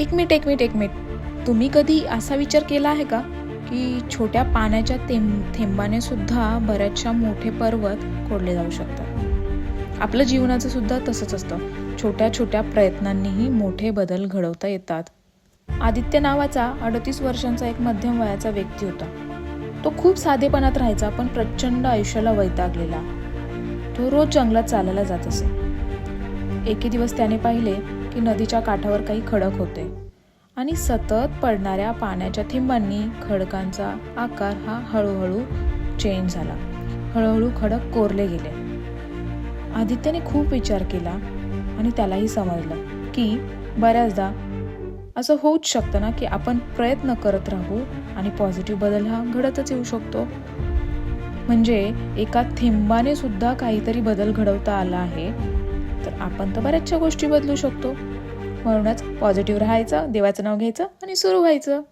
एक मिनिट एक मिनिट एक मिनिट. तुम्ही कधी असा विचार केला आहे का की छोट्या पाण्याच्या थेंब थेंबाने सुद्धा बऱ्याचशा मोठे पर्वत खोडले जाऊ शकतात? आपलं जीवनाचं सुद्धा तसंच असतं. छोट्या छोट्या प्रयत्नांनीही मोठे बदल घडवता येतात. आदित्य नावाचा अडतीस वर्षांचा एक मध्यम वयाचा व्यक्ती होता. तो खूप साधेपणात राहायचा पण प्रचंड आयुष्याला वैतागलेला. तो रोज जंगलात चालायला जात असे. एके दिवस त्याने पाहिले की नदीच्या काठावर काही खडक होते. आणि सतत पडणाऱ्या पाण्याच्या थेंबांनी खडकांचा आकार हा हळूहळू चेंज झाला. हळूहळू खडक कोरले गेले. आदित्यने खूप विचार केला आणि त्यालाही समजलं की बऱ्याचदा असं होऊच शकतं ना की आपण प्रयत्न करत राहू आणि पॉझिटिव्ह बदल हा घडतच येऊ शकतो. म्हणजे एका थेंबाने सुद्धा काहीतरी बदल घडवता आला आहे आपण तर बऱ्याचशा गोष्टी बदलू शकतो. म्हणूनच पॉझिटिव्ह राहायचं देवाचं नाव घ्यायचं आणि सुरू व्हायचं.